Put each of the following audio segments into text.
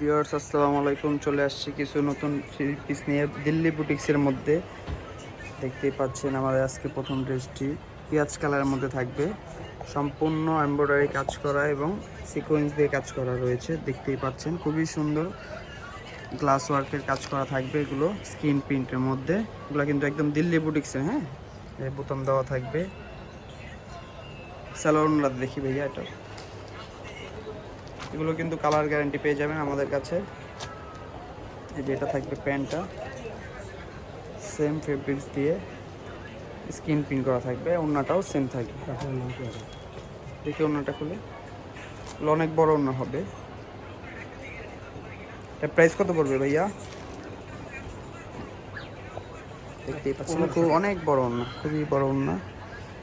Viewers, আসসালামু আলাইকুম। চলে আসছি কিছু নতুন পিস নিয়ে দিল্লি বুটিক্সের মধ্যে। দেখতেই পাচ্ছেন আমাদের আজকে প্রথম ড্রেসটি পেঁয়াজ কালারের মধ্যে থাকবে। সম্পূর্ণ এমব্রয়ডারি কাজ করা এবং সিকোয়েন্স দিয়ে কাজ করা রয়েছে। দেখতেই পাচ্ছেন, খুবই সুন্দর গ্লাস ওয়ার্কের কাজ করা থাকবে এগুলো স্কিন প্রিন্টের মধ্যে। এগুলো কিন্তু একদম দিল্লি বুটিক্সের হ্যাঁ? বোতাম দেওয়া থাকবে। স্যালোনরা দেখি ভাইয়া এটা। এগুলো কিন্তু কালার গ্যারান্টি পেয়ে যাবেন আমাদের কাছে। এই যে এটা থাকবে প্যান্টটা। সেম ফেব্রিক্স দিয়ে স্কিন প্রিন্ট করা থাকবে, ওড়নাটাও সেম থাকবে। দেখি ওড়নাটা খুলে। অনেক বড় ওড়না হবে। এর প্রাইস কত পড়বে ভাইয়া? দেখতেই পাচ্ছেন, খুব অনেক বড় ওড়না, খুবই বড় ওড়না।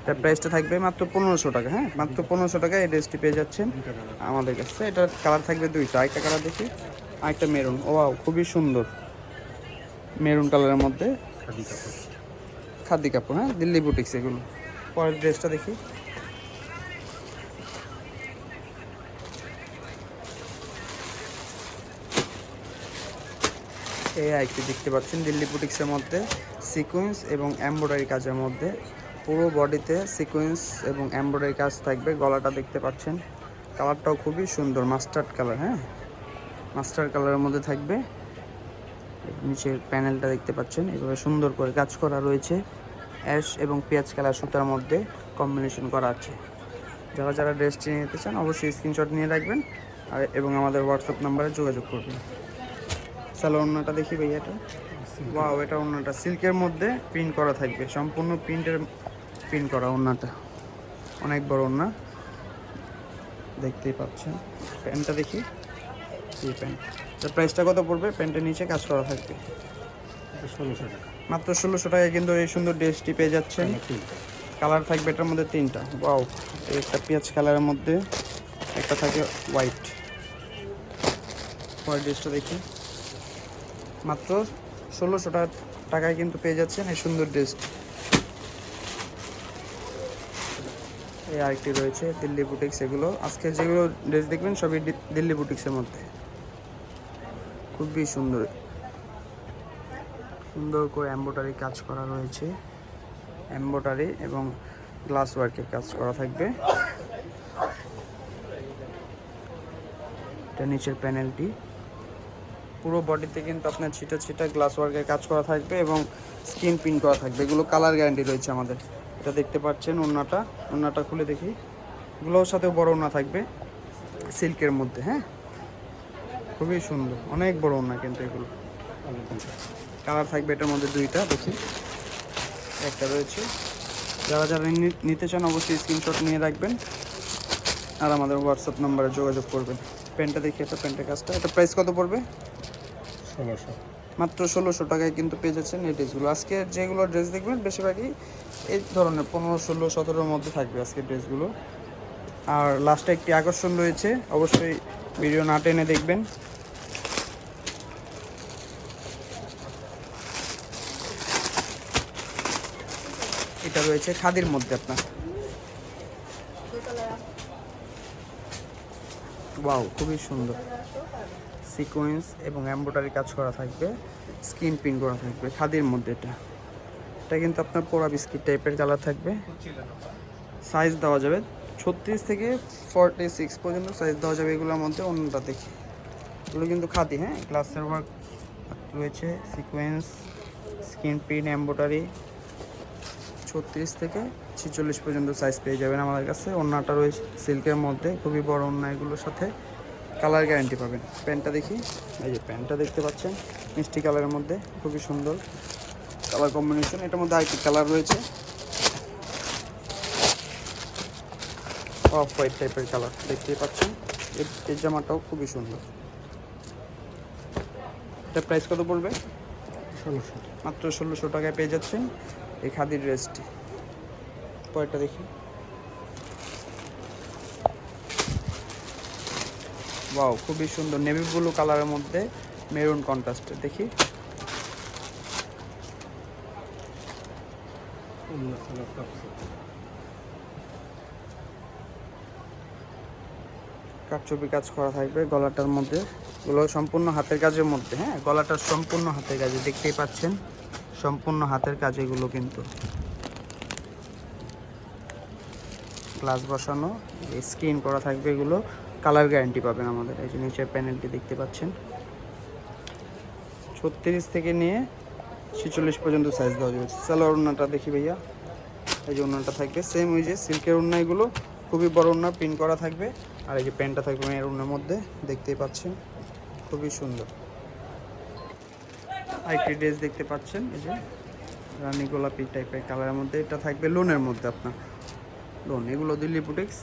এটার প্রাইসটা থাকবে মাত্র পনেরোশো টাকা হ্যাঁ? মাত্র পনেরোশো টাকায় এই ড্রেসটি পেয়ে যাচ্ছেন আমাদের কাছে। এটার কালার থাকবে দুইটা, আরেকটা কালার দেখি। আরেকটা মেরুন ও খুবই সুন্দর। মেরুন কালারের মধ্যে খাদি কাপড় হ্যাঁ? দিল্লি বুটিক্স এগুলো। পরের ড্রেসটা দেখি। এই আরেকটি দেখতে পাচ্ছেন, দিল্লি বুটিক্সের মধ্যে সিকোয়েন্স এবং এমব্রয়ডারি কাজের মধ্যে। পুরো বডিতে সিকোয়েন্স এবং এমব্রয়ডারি কাজ থাকবে, গলাটা দেখতে পাচ্ছেন। কালারটাও খুবই সুন্দর মাস্টার্ড কালার হ্যাঁ? মাস্টার্ড কালারের মধ্যে থাকবে। নিচের প্যানেলটা দেখতে পাচ্ছেন, এভাবে সুন্দর করে কাজ করা রয়েছে। অ্যাশ এবং পেঁয়াজ কালার সুতার মধ্যে কম্বিনেশন করা আছে। যারা যারা ড্রেসটি নিতে চান, অবশ্যই স্ক্রিনশট নিয়ে রাখবেন আর এবং আমাদের হোয়াটসঅ্যাপ নাম্বারে যোগাযোগ করবেন। অন্যটা দেখি ভাইয়া এটা ওয়াও এটা অন্যটা সিল্কের মধ্যে প্রিন্ট করা থাকবে। সম্পূর্ণ প্রিন্টের প্রিন্ট করা ওড়নাটা। অনেক বড় ওড়না। দেখতেই পাচ্ছেন। প্যান্টটা দেখি। এই প্যান্ট। এর প্রাইসটা কত পড়বে? প্যান্টের নিচে কাজ করা থাকবে। ষোলোশো টাকা। মাত্র ষোলোশো টাকায় কিন্তু এই সুন্দর ড্রেসটি পেয়ে যাচ্ছেন। কালার থাকবে এটার মধ্যে তিনটা। ওয়াও একটা পেঁয়াজ কালারের মধ্যে একটা থাকে হোয়াইট হোয়াইট ড্রেসটা দেখি। মাত্র ষোলোশো টাকায় কিন্তু পেয়ে যাচ্ছেন এই সুন্দর ড্রেসটি এই আরেকটি রয়েছে, দিল্লি বুটিক্স এগুলো। আজকে যেগুলো ড্রেস দেখবেন সবই দিল্লি বুটিক্সের মধ্যে। খুবই সুন্দর। সুন্দর করে এম্ব্রয়ডারি কাজ করা রয়েছে। এম্ব্রয়ডারি এবং গ্লাস ওয়ার্কের কাজ করা থাকবে। এটা নিচের প্যানেলটি পুরো বডিতে কিন্তু আপনার ছিটা ছিটা গ্লাস ওয়ার্কের কাজ করা থাকবে এবং স্কিন প্রিন্ট করা থাকবে। এগুলো কালার গ্যারান্টি রয়েছে আমাদের। এটা দেখতে পাচ্ছেন ওড়নাটা। ওড়নাটা খুলে দেখি। এগুলোর সাথে বড় ওড়না থাকবে সিল্কের মধ্যে হ্যাঁ? খুবই সুন্দর। অনেক বড় ওড়না কিন্তু এগুলো। কালার থাকবে এটার মধ্যে দুইটা, দেখি। একটা রয়েছে। যারা যারা নিতে চান অবশ্যই স্ক্রিনশট নিয়ে রাখবেন। আর আমাদের হোয়াটসঅ্যাপ নাম্বারে যোগাযোগ করবেন। প্যান্টটা দেখি একটা প্যান্টের কাজটা। এটা প্রাইস কত পড়বে? ষোলোশো। মাত্র ষোলোশো টাকায় কিন্তু পেয়ে যাচ্ছেন এই ড্রেসগুলো। আজকে যেগুলো ড্রেস দেখবেন বেশিরভাগই এই ধরনের পনেরো ষোলো সতেরোর মধ্যে থাকবে আজকে ড্রেসগুলো। আর লাস্টে একটি আকর্ষণ রয়েছে অবশ্যই ভিডিও না টেনে দেখবেন। এটা রয়েছে খাদির মধ্যে আপনার। ওয়াও খুবই সুন্দর। সিকোয়েন্স এবং এমব্রয়ডারি কাজ করা থাকবে স্কিন প্রিন্ট করা থাকবে, খাদির মধ্যে এটা। এটা কিন্তু আপনার পোড়া বিস্কিট টাইপের কালার থাকবে। সাইজ দেওয়া যাবে ছত্রিশ থেকে ফর্টি সিক্স পর্যন্ত সাইজ দেওয়া যাবে এগুলোর মধ্যে, অন্যটা দেখি। এগুলো কিন্তু খাদি হ্যাঁ? গ্লাসের ওয়ার্ক রয়েছে সিকোয়েন্স স্কিন প্রিন্ট এমব্রয়ডারি ছত্রিশ থেকে ছেচল্লিশ পর্যন্ত সাইজ পেয়ে যাবেন আমাদের কাছে। ওড়নাটা রয়েছে সিল্কের মধ্যে, খুবই বড় ওড়না এগুলোর সাথে। কালার গ্যারান্টি পাবেন। প্যান্টটা দেখি। এই যে প্যান্টটা দেখতে পাচ্ছেন মিষ্টি কালারের মধ্যে খুবই সুন্দর। কালার কম্বিনেশন এটার মধ্যে আরেকটি কালার রয়েছে। অফ হোয়াইট টাইপের কালার দেখতেই পাচ্ছেন। এর- জামাটাও খুবই সুন্দর। এটা প্রাইস কত পড়বে? ষোলোশো। মাত্র ষোলোশো টাকায় পেয়ে যাচ্ছেন এই খাদির ড্রেসটি পরেরটা দেখি। ওয়াও খুবই সুন্দর নেভি ব্লু কালারের মধ্যে মেরুন কন্ট্রাস্টের দেখি। কাঠচুপি কাজ করা থাকবে? গলাটার মধ্যে। এগুলো সম্পূর্ণ হাতের কাজের মধ্যে হ্যাঁ? গলাটা সম্পূর্ণ হাতের কাজে, দেখতেই পাচ্ছেন? সম্পূর্ণ হাতের কাজ এগুলো কিন্তু। গ্লাস বসানো স্ক্রিন করা থাকবে এগুলো। কালার গ্যারান্টি পাবেন আমাদের, এই যে নিচের প্যানেলটি দেখতে পাচ্ছেন। ছত্রিশ থেকে নিয়ে ছেচল্লিশ পর্যন্ত সাইজ দেওয়া যাবে। সালোয়ার ওড়নাটা দেখি ভাইয়া, এই যে ওড়নাটা থাকবে। সেম ওই যে সিল্কের ওড়না খুবই বড় ওড়না প্রিন্ট করা থাকবে। আর এই যে প্যান্টটা থাকবে মেয়ের ওড়নার মধ্যে, দেখতেই পাচ্ছেন, খুবই সুন্দর। আরেকটি ড্রেস দেখতে পাচ্ছেন, এই যে রানি গোলাপি টাইপের কালারের মধ্যে, এটা থাকবে লোনের মধ্যে আপনার। লোন এগুলো দিল্লি বুটিক্স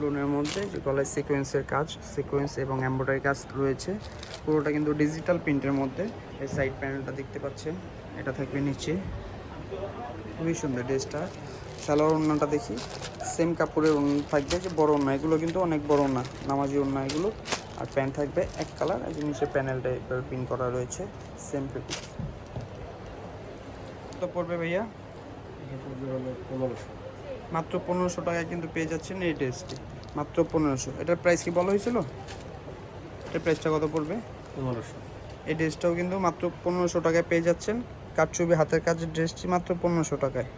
লোনের মধ্যে যে গলায় সিকোয়েন্সের কাজ সিকোয়েন্স এবং এমব্রয়ডারি কাজ রয়েছে। পুরোটা কিন্তু ডিজিটাল প্রিন্টের মধ্যে। এই সাইড প্যানেলটা দেখতে পাচ্ছেন, এটা থাকবে নিচে। খুবই সুন্দর ড্রেসটা। সালোয়ার ওড়নাটা দেখি। সেম কাপড়ের থাকবে, যে বড় ওড়না। এগুলো কিন্তু অনেক বড় ওড়না, নামাজি ওড়না এগুলো। আর প্যান্ট থাকবে এক কালার আর নিচে প্যানেলটা এবার পিন করা রয়েছে সেম পেপি তো পড়বে ভাইয়া? পড়বে হলো পনেরোশো মাত্র পনেরোশো টাকায় কিন্তু পেয়ে যাচ্ছেন এই ড্রেসটি। মাত্র পনেরোশো। এটার প্রাইস কি বলা হয়েছিল? এটার প্রাইসটা কত পড়বে? পনেরোশো। এই ড্রেসটাও কিন্তু মাত্র পনেরোশো টাকায় পেয়ে যাচ্ছেন। কাঠছবি হাতের কাজের ড্রেসটি মাত্র পনেরোশো টাকায়।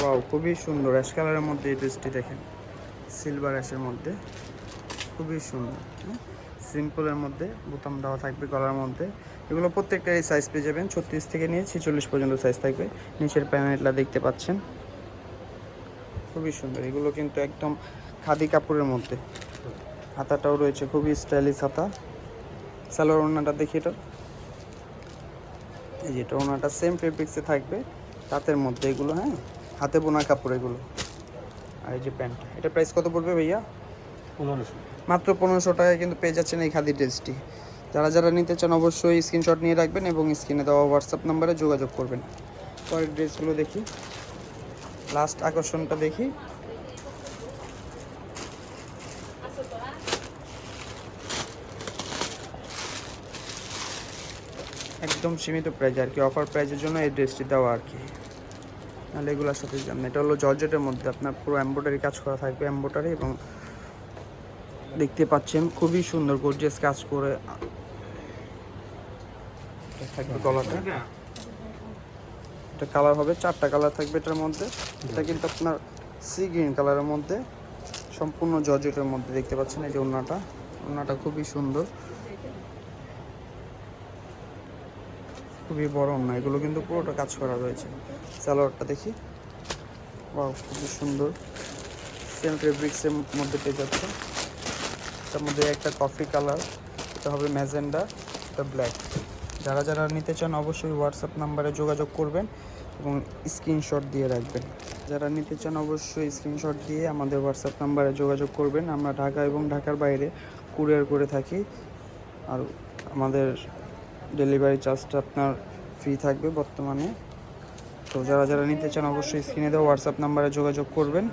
ওয়াও খুবই সুন্দর। অ্যাশ কালারের মধ্যে এই ড্রেসটি দেখেন। সিলভার অ্যাশের মধ্যে। খুবই সুন্দর সিম্পলের মধ্যে, বোতাম দেওয়া থাকবে গলার মধ্যে। এগুলো প্রত্যেকটারই সাইজ পেয়ে যাবেন, ছত্রিশ থেকে নিয়ে ছেচল্লিশ পর্যন্ত সাইজ থাকবে। নিচের প্যানেলটা দেখতে পাচ্ছেন। খুবই সুন্দর। এগুলো কিন্তু একদম খাদি কাপড়ের মধ্যে। হাতাটাও রয়েছে খুবই স্টাইলিশ হাতা। সালোয়ার ওড়নাটা দেখি এটা। এই যে এটা ওড়নাটা সেম ফেব্রিক্সে থাকবে। তাঁতের মধ্যে এগুলো হ্যাঁ? হাতে বোনা কাপড় এগুলো। আর এই যে প্যান্ট এটা প্রাইস কত পড়বে ভাইয়া? মাত্র পনেরোশো টাকায় কিন্তু পেয়ে যাচ্ছেন এই খাদি ড্রেসটি। যারা যারা নিতে চান অবশ্যই স্ক্রিনশট নিয়ে রাখবেন এবং স্ক্রিনে দেওয়া হোয়াটসঅ্যাপ নাম্বারে যোগাযোগ করবেন। পরের ড্রেসগুলো দেখি। লাস্ট আকর্ষণটা দেখি। একদম সীমিত প্রাইজ আর কি অফার প্রাইজের জন্য এই ড্রেসটি দেওয়া আর কি। নাহলে এগুলোর সাথে যান এটা হলো জর্জেটের মধ্যে। আপনার পুরো এম্ব্রয়ডারি কাজ করা থাকবে এম্ব্রয়ডারি এবং দেখতে পাচ্ছেন, খুবই সুন্দর গর্জিয়াস কাজ করে গলাটা। কালার হবে, চারটা কালার থাকবে এটার মধ্যে। এটা কিন্তু আপনার সি গ্রিন কালারের মধ্যে, সম্পূর্ণ জর্জেটের মধ্যে দেখতে পাচ্ছেন এই যে ওড়নাটা। ওড়নাটা খুবই সুন্দর। খুবই বড় ওড়না, এগুলো কিন্তু পুরোটা কাজ করা রয়েছে। সালোয়ারটা দেখি। বাহ খুবই সুন্দর। সেম ফেব্রিক্সের মধ্যে পেয়ে যাচ্ছে তার মধ্যে একটা কফি কালার এটা হবে ম্যাজেন্ডা, এটা ব্ল্যাক যারা যারা নিতে চান অবশ্যই হোয়াটসঅ্যাপ নাম্বারে যোগাযোগ করবেন এবং স্ক্রিনশট দিয়ে রাখবেন। যারা নিতে চান অবশ্যই স্ক্রিনশট দিয়ে আমাদের হোয়াটসঅ্যাপ নাম্বারে যোগাযোগ করবেন। আমরা ঢাকা এবং ঢাকার বাইরে কুরিয়ার করে থাকি। আর আমাদের ডেলিভারি চার্জটা আপনার ফ্রি থাকবে বর্তমানে। তো যারা যারা নিতে চান অবশ্যই স্ক্রিনে দেওয়া হোয়াটসঅ্যাপ নাম্বারে যোগাযোগ করবেন।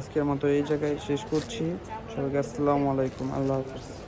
আজকের মতো এই জায়গায় শেষ করছি। সবাইকে আসসালামু আলাইকুম। আল্লাহ হাফিজ।